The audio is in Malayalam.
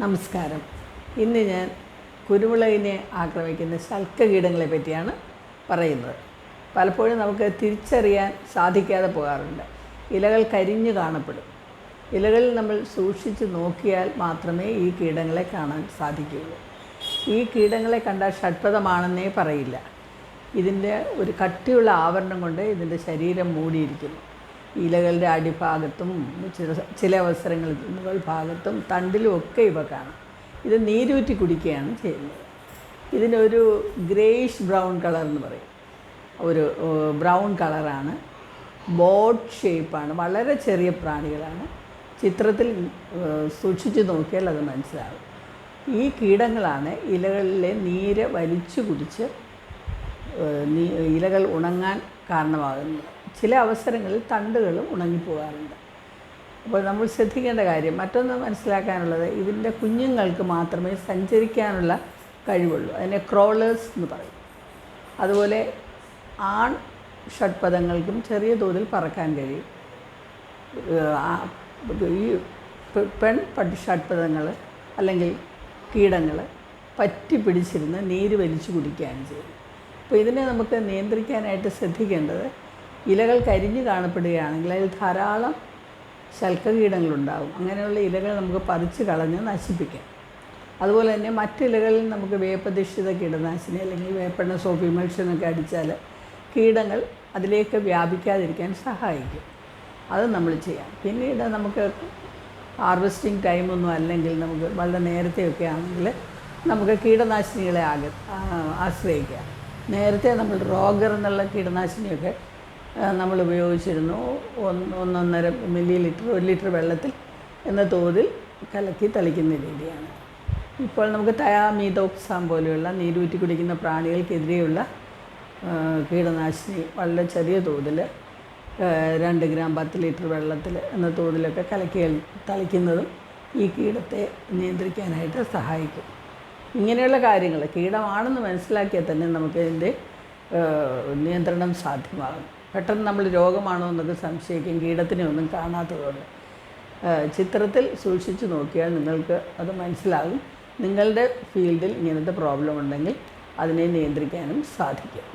നമസ്കാരം. ഇന്ന് ഞാൻ കുരുമുളകിനെ ആക്രമിക്കുന്ന ശൽക്ക കീടങ്ങളെ പറ്റിയാണ് പറയുന്നത്. പലപ്പോഴും നമുക്ക് തിരിച്ചറിയാൻ സാധിക്കാതെ പോകാറുണ്ട്. ഇലകൾ കരിഞ്ഞു കാണപ്പെടും. ഇലകളിൽ നമ്മൾ സൂക്ഷിച്ച് നോക്കിയാൽ മാത്രമേ ഈ കീടങ്ങളെ കാണാൻ സാധിക്കുകയുള്ളൂ. ഈ കീടങ്ങളെ കണ്ടാൽ ഷഡ്പഥമാണെന്നേ പറയില്ല. ഇതിന്റെ ഒരു കട്ടിയുള്ള ആവരണം കൊണ്ട് ഇതിന്റെ ശരീരം മൂടിയിരിക്കുന്നു. ഇലകളുടെ അടിഭാഗത്തും ചില ചില അവസരങ്ങളിൽ മുകൾ ഭാഗത്തും തണ്ടിലും ഒക്കെ ഇവ കാണാം. ഇത് നീരൂറ്റി കുടിക്കുകയാണ് ചെയ്യുന്നത്. ഇതിനൊരു ഗ്രേയിഷ് ബ്രൗൺ കളർ എന്ന് പറയും. ഒരു ബ്രൗൺ കളറാണ്. ബോട്ട് ഷേപ്പാണ്. വളരെ ചെറിയ പ്രാണികളാണ്. ചിത്രത്തിൽ സൂക്ഷിച്ചു നോക്കിയാൽ അത് മനസ്സിലാവും. ഈ കീടങ്ങളാണ് ഇലകളിലെ നീര് വലിച്ചു കുടിച്ച് ഇലകൾ ഉണങ്ങാൻ കാരണമാകുന്നത്. ചില അവസരങ്ങളിൽ തണ്ടുകളും ഉണങ്ങിപ്പോകാറുണ്ട് അപ്പോൾ നമ്മൾ ശ്രദ്ധിക്കേണ്ട കാര്യം മറ്റൊന്ന് മനസ്സിലാക്കാനുള്ളത് ഇതിന്റെ കുഞ്ഞുങ്ങൾക്ക് മാത്രമേ സഞ്ചരിക്കാനുള്ള കഴിവുള്ളൂ. അതിനെ ക്രോളേഴ്സ് എന്ന് പറയും. അതുപോലെ ആൺ ഷഡ്പദങ്ങൾക്കും ചെറിയ തോതിൽ പറക്കാൻ കഴിയും. ഈ പെൺ പട്ടി ഷഡ്പദങ്ങൾ അല്ലെങ്കിൽ കീടങ്ങൾ പറ്റി പിടിച്ചിരുന്ന് നീര് വലിച്ചു കുടിക്കുകയാണ് ചെയ്യും അപ്പോൾ ഇതിനെ നമുക്ക് നിയന്ത്രിക്കാനായിട്ട് ശ്രദ്ധിക്കേണ്ടത് ഇലകൾ കരിഞ്ഞു കാണപ്പെടുകയാണെങ്കിൽ അതിൽ ധാരാളം ശൽക്കകീടങ്ങളുണ്ടാകും അങ്ങനെയുള്ള ഇലകൾ നമുക്ക് പറിച്ച് കളഞ്ഞ് നശിപ്പിക്കാം. അതുപോലെ തന്നെ മറ്റിലകളിൽ നമുക്ക് വേപ്പധിഷ്ഠിത കീടനാശിനി അല്ലെങ്കിൽ വേപ്പെണ്ണ സോപ്പി ഇമൽഷനൊക്കെ അടിച്ചാൽ കീടങ്ങൾ അതിലേക്ക് വ്യാപിക്കാതിരിക്കാൻ സഹായിക്കും. അത് നമ്മൾ ചെയ്യാം. പിന്നീട് നമുക്ക് ഹാർവെസ്റ്റിംഗ് ടൈമൊന്നും അല്ലെങ്കിൽ നമുക്ക് വളരെ നേരത്തെയൊക്കെ ആണെങ്കിൽ നമുക്ക് കീടനാശിനികളെ ആക ആശ്രയിക്കാം. നേരത്തെ നമ്മൾ റോഗർ എന്നുള്ള കീടനാശിനിയൊക്കെ നമ്മൾ ഉപയോഗിച്ചിരുന്നു. ഒന്ന് ഒന്നൊന്നര മില്ലി ലിറ്റർ ഒരു ലിറ്റർ വെള്ളത്തിൽ എന്ന തോതിൽ കലക്കി തളിക്കുന്ന രീതിയാണ്. ഇപ്പോൾ നമുക്ക് തയാമീതോക്സാം പോലെയുള്ള നീരൂറ്റി കുടിക്കുന്ന പ്രാണികൾക്കെതിരെയുള്ള കീടനാശിനി വളരെ ചെറിയ തോതിൽ രണ്ട് ഗ്രാം പത്ത് ലിറ്റർ വെള്ളത്തിൽ എന്ന തോതിലൊക്കെ കലക്കി തളിക്കുന്നതും ഈ കീടത്തെ നിയന്ത്രിക്കാനായിട്ട് സഹായിക്കും. ഇങ്ങനെയുള്ള കാര്യങ്ങൾ കീടമാണെന്ന് മനസ്സിലാക്കിയാൽ തന്നെ നമുക്ക് ഇതിന്റെ നിയന്ത്രണം സാധ്യമാകും. പെട്ടെന്ന് നമ്മൾ രോഗമാണോ എന്നൊക്കെ സംശയിക്കും കീടത്തിനെ ഒന്നും കാണാത്തതുകൊണ്ട്. ചിത്രത്തിൽ സൂക്ഷിച്ചു നോക്കിയാൽ നിങ്ങൾക്ക് അത് മനസ്സിലാകും. നിങ്ങളുടെ ഫീൽഡിൽ ഇങ്ങനത്തെ പ്രോബ്ലം ഉണ്ടെങ്കിൽ അതിനെ നിയന്ത്രിക്കാനും സാധിക്കും.